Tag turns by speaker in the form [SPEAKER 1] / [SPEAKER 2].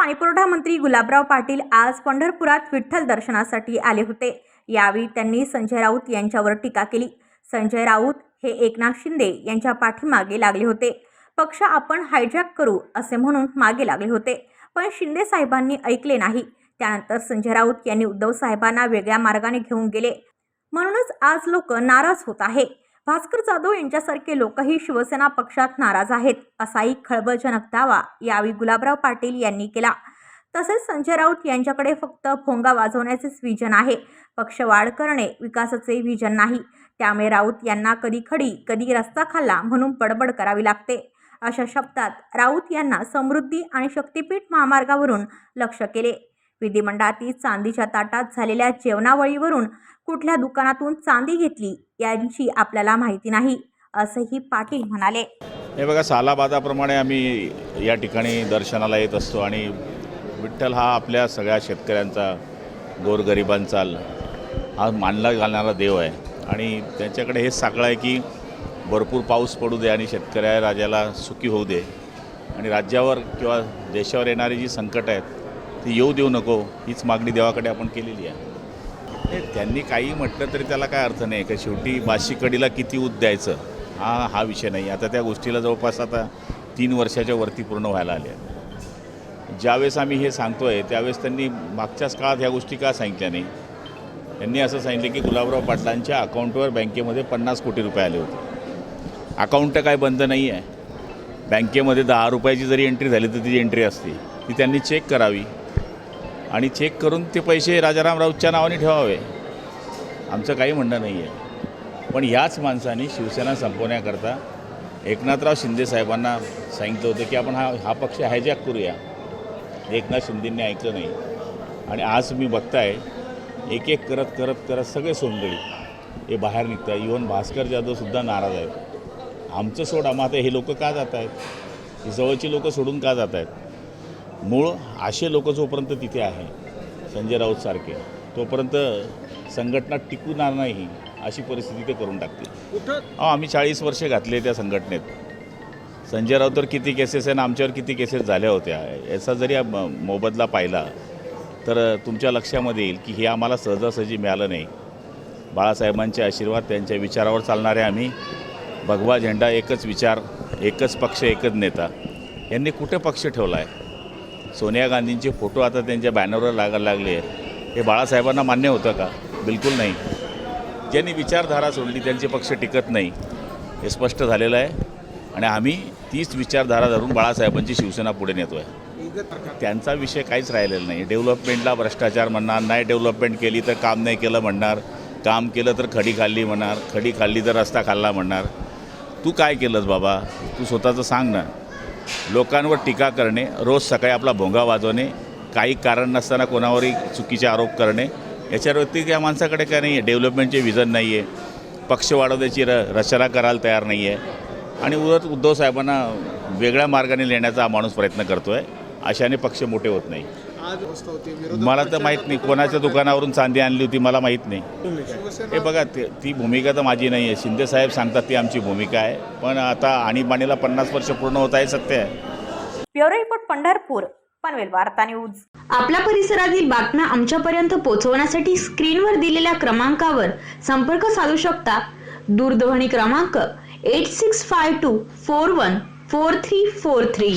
[SPEAKER 1] पाणीपुरवठा मंत्री गुलाबराव पाटील आज पंढरपुरात विठ्ठल दर्शनासाठी आले होते. यावेळी त्यांनी संजय राऊत यांच्यावर टीका केली. संजय राऊत हे एकनाथ शिंदे यांच्या पाठीमागे लागले होते. पक्ष आपण हायजॅक करू असे म्हणून मागे लागले होते. पण शिंदे साहेबांनी ऐकले नाही. त्यानंतर संजय राऊत यांनी उद्धव साहेबांना वेगळ्या मार्गाने घेऊन गेले. म्हणूनच आज लोक नाराज होत आहे. भास्कर जाधव यांच्यासारखे लोकही शिवसेना पक्षात नाराज आहेत असाही खळबळजनक दावा यावेळी गुलाबराव पाटील यांनी केला. तसेच संजय राऊत यांच्याकडे फक्त भोंगा वाजवण्याचेच विजन आहे. पक्ष वाढ करणे विकासाचे विजन नाही. त्यामुळे राऊत यांना कधी खडी कधी रस्ता खाल्ला म्हणून बडबड करावी लागते. अशा शब्दात राऊत यांना समृद्धी आणि शक्तीपीठ महामार्गावरून लक्ष केले. विधिमंडळातील चांदीच्या ताटात झालेल्या जेवणावळीवरून कुठल्या दुकानातून चांदी घेतली यांची आपल्याला माहिती नाही असंही पाटील म्हणाले.
[SPEAKER 2] हे बघा सालाबादाप्रमाणे आम्ही या ठिकाणी दर्शनाला येत असतो आणि विठ्ठल हा आपल्या सगळ्या शेतकऱ्यांचा गोरगरिबांचा हा मानला घालणारा देव आहे. आणि त्यांच्याकडे हेच साकडं आहे की भरपूर पाऊस पडू दे आणि शेतकऱ्या राजाला सुखी होऊ दे. आणि राज्यावर किंवा देशावर येणारी जी संकट आहेत ती येऊ देऊ नको हीच मागणी देवाकडे आपण केलेली आहे. त्यांनी काही म्हटलं तरी त्याला काय अर्थ नाही का शेवटी बाशी कडीला किती ऊत द्यायचं? हा हा विषय नाही. आता त्या गोष्टीला जवळपास आता तीन वर्षाच्या वरती पूर्ण व्हायला आल्या ज्यावेळेस आम्ही हे सांगतो आहे त्यावेळेस त्यांनी मागच्याच काळात ह्या गोष्टी का सांगितल्या नाही? त्यांनी असं सांगितलं की गुलाबराव पाटलांच्या अकाउंटवर बँकेमध्ये पन्नास कोटी रुपये आले होते. अकाउंट काय बंद नाही आहे. बँकेमध्ये दहा रुपयाची जरी एंट्री झाली तर ती एंट्री असते. ती त्यांनी चेक करावी. आणि चेक करून ते पैसे राजाराम राऊतच्या नावाने ठेवावे. आमचं काही म्हणणं नाही आहे पण याच माणसाने शिवसेना संपवण्याकरता एकनाथराव शिंदे साहेबांना सांगितलं होतं की आपण हा हा पक्ष हायजॅक करूया. एकनाथ शिंदेंनी ऐकलं नाही. आणि आज मी बघताय एक एक करत करत करत सगळे सोंगळी हे बाहेर निघत आहे इवन भास्कर जाधवसुद्धा नाराज आहेत. आमचं सोडा. मग आता हे लोक का जात आहेत ही जवळची लोकं सोडून का जात आहेत मूळ असे लोक जोपर्यंत तिथे आहे संजय राऊतसारखे तोपर्यंत संघटना टिकूणार नाही अशी परिस्थिती ते करून टाकतील. आम्ही चाळीस वर्षे घातले त्या संघटनेत. संजय राऊतवर किती केसेस आहे आणि आमच्यावर किती केसेस झाल्या होत्या? याचा जरी म- मोबदला पाहिला तर तुमच्या लक्षामध्ये येईल की हे आम्हाला सहजासहजी मिळालं नाही. बाळासाहेबांचे आशीर्वाद त्यांच्या विचारावर चालणारे आम्ही. भगवा झेंडा एकच विचार एकच पक्ष एकच नेता. यांनी कुठे पक्ष ठेवला आहे सोनिया गांधींचे फोटो आता त्यांच्या बॅनरवर लागायला लागले हे बाळासाहेबांना मान्य होतं का? बिलकुल नाही. ज्यांनी विचारधारा सोडली त्यांचे पक्ष टिकत नाही. हे स्पष्ट झालेलं आहे. आणि आम्ही तीच विचारधारा धरून बाळासाहेबांची शिवसेना पुढे नेतो आहे त्यांचा विषय काहीच राहिलेला नाही. डेव्हलपमेंटला भ्रष्टाचार म्हणणार नाही डेव्हलपमेंट केली तर काम नाही केलं म्हणणार काम केलं तर खडी खाल्ली म्हणणार खडी खाल्ली तर रस्ता खाल्ला म्हणणार. तू काय केलंस बाबा? तू स्वतःचं सांग ना. लोकांवर टीका करणे रोज सकाळी आपला भोंगा वाजवणे काही कारण नसताना कोणावरही चुकीचे आरोप करणे याच्या व्यतिरिक्त या माणसाकडे काय नाही आहे डेव्हलपमेंटचे विजन नाही आहे पक्ष वाढवण्याची र रचना करायला तयार नाही आहे आणि उलट उद्धव साहेबांना वेगळ्या मार्गाने नेण्याचा हा माणूस प्रयत्न करतो आहे अशाने पक्ष मोठे होत नाही.
[SPEAKER 3] आज अवस्था होती. विरोधक
[SPEAKER 2] मला तर माहीत नाही कोणाच्या दुकानावरून चांदी आणली होती मला माहीत नाही. हे बघा ते ती भूमिका तर माझी नाही आहे शिंदेसाहेब सांगतात ती आमची भूमिका आहे. पण आता आणीबाणीला पन्नास वर्ष पूर्ण होत आहे सत्य आहे.
[SPEAKER 1] Bureau report Pandharpur. पनवेल वार्ता न्यूज.
[SPEAKER 4] आपल्या परिसरातील बातम्या आमच्यापर्यंत पोहोचवण्यासाठी स्क्रीनवर दिलेल्या क्रमांकावर संपर्क साधू शकता. दूरध्वनी क्रमांक eight six five two four one four three four three